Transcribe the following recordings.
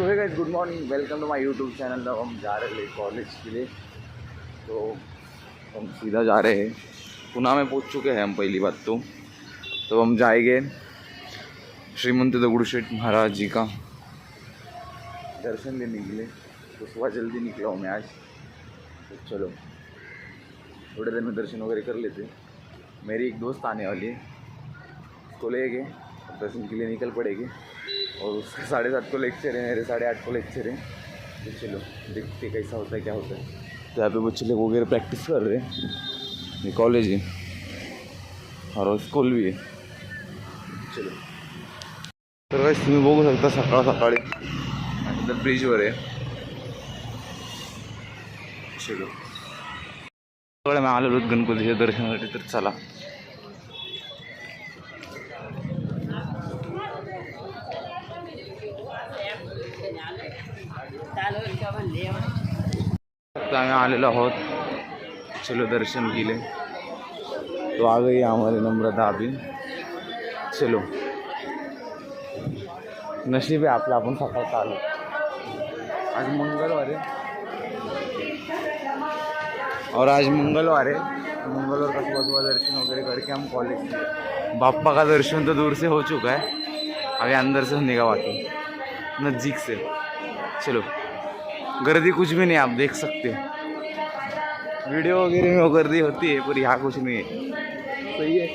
तो है guys good morning welcome to my YouTube channel अब हम जा रहे हैं कॉलेज के लिए। तो हम सीधा जा रहे हैं। पुणे में पहुँच चुके हैं हम पहली बात तो। तो हम जाएँगे श्रीमंत दगुड़शेठ महाराज जी का दर्शन लेने के लिए। तो सुबह जल्दी निकला हूँ मैं आज। तो चलो, थोड़े देर में दर्शन वगैरह कर लेते मेरी एक दोस्त आने वाली है। उसको ले गए दर्शन के लिए निकल पड़ेगी। और उसका साढ़े सात को लेक्चर है मेरे साढ़े आठ को लेक्चर है। तो चलो देखते कैसा होता है क्या होता है। तो यहाँ पे बच्चे लोग वगैरह प्रैक्टिस कर रहे हैं। ये कॉलेज है। और स्कूल भी है। चलो। तर काय तुम्ही बघू शकता सकाळ सकाळी आणि तर ब्रिजवर आहे चलो। सगळं मी आलेलो गणपतीच्या दर्शनासाठी तर चला। आहोत चलो दर्शन केले. तो आ गई हमारी नम्रता अभी चलो. नशीब आहे आपलं, आपण सकाळचं आलो आज मंगळवार आहे. और आज मंगलवार है मंगलवार का सुबह सुबह दर्शन वगैरह करके हम कॉलेज बाप्पा का दर्शन तो दूर से हो चुका है अभी अंदर से होने का बाकी नज़दीक से चलो. गर्दी कुछ भी नहीं, आप देख सकते वीडियो वगैरह में वो गर्दी होती है, पर यहाँ कुछ नहीं है। सही है।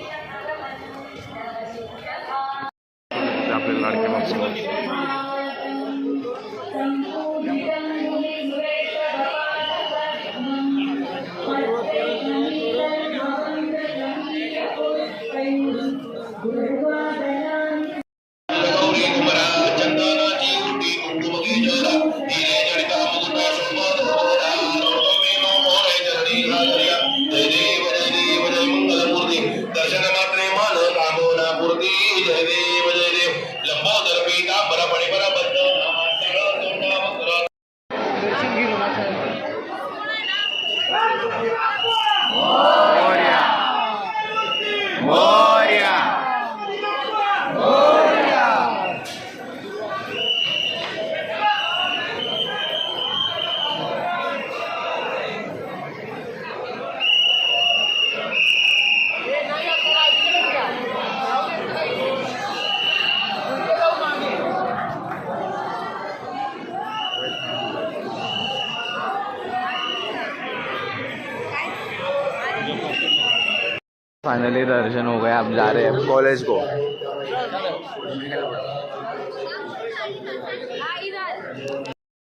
फाइनली दर्शन हो गया अब जा रहे हैं कॉलेज को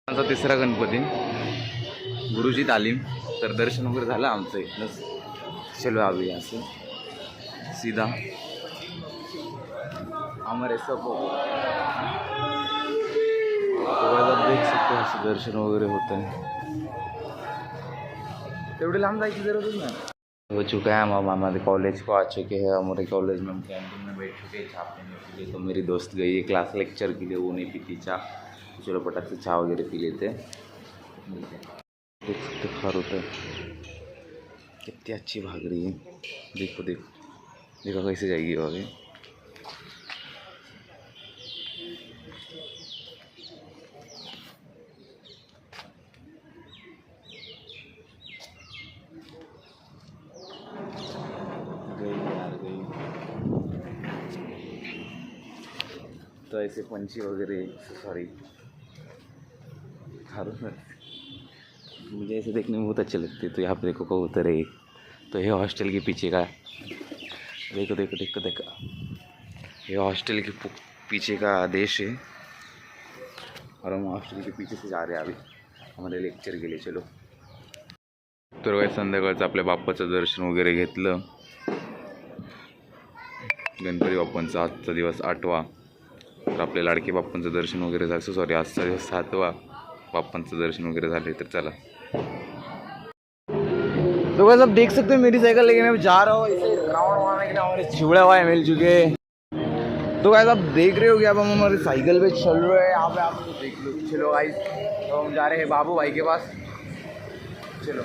आमचा तिसरा गणपती. गुरुजी तालीम. तर दर्शन वगैरे झालं आमचं इथनंच चलो अभी यहाँ से सीधा हमारे सब आप देख सकते हो असं दर्शन वगैरे होत आहे तेवढी लांब जायची गरजच नाही. हो चुका है, हम हमारे कॉलेज को आ चुके हैं। हमारे कॉलेज में हम कैंटीन में बैठ चुके हैं, चाय पीने के लिए। तो मेरी दोस्त गई है क्लास लेक्चर के लिए, वो नहीं पीती चाय। चलो पटक से चाय वगैरह पी लेते। देख सकते खार होता कितनी अच्छी भाग रही है। देखो देखो। देखो, कैसे जाएगी आगे। तो ऐसे पंछी वगैरह सॉरी मुझे ऐसे देखने में बहुत अच्छे लगते तो यहाँ पे देखो कबूतर है. तो ये हॉस्टल के पीछे का देखो देखो देखो देखो. ये हॉस्टल के पु- पीछे का देश है. और हम हॉस्टल के पीछे से जा रहे हैं अभी. हमारे लेक्चर के लिए चलो. तर काय संध्याकाळचं आपल्या बाप्पाचं दर्शन वगैरे घेतलं. गणपती बाप्पांचा आजचा दिवस आठवा. तर आपल्या लाडके बाप्पांचं दर्शन वगैरे झालं. सॉरी आजचा दिवस सातवा. बाप्पांचं दर्शन वगैरह तर चला. तो बस अब देख सकते हो मेरी साइकिल लेके मैं जा रहा हूँ इसे ग्राउंड मारने के हमारे चिवड़े हुआ मिल चुके तो गाइस आप देख रहे हो कि अब हम हमारे साइकिल पे चल रहे हैं। यहाँ पे आप तो देख लो। चलो गाइस तो हम जा रहे हैं बाबू भाई के पास। चलो।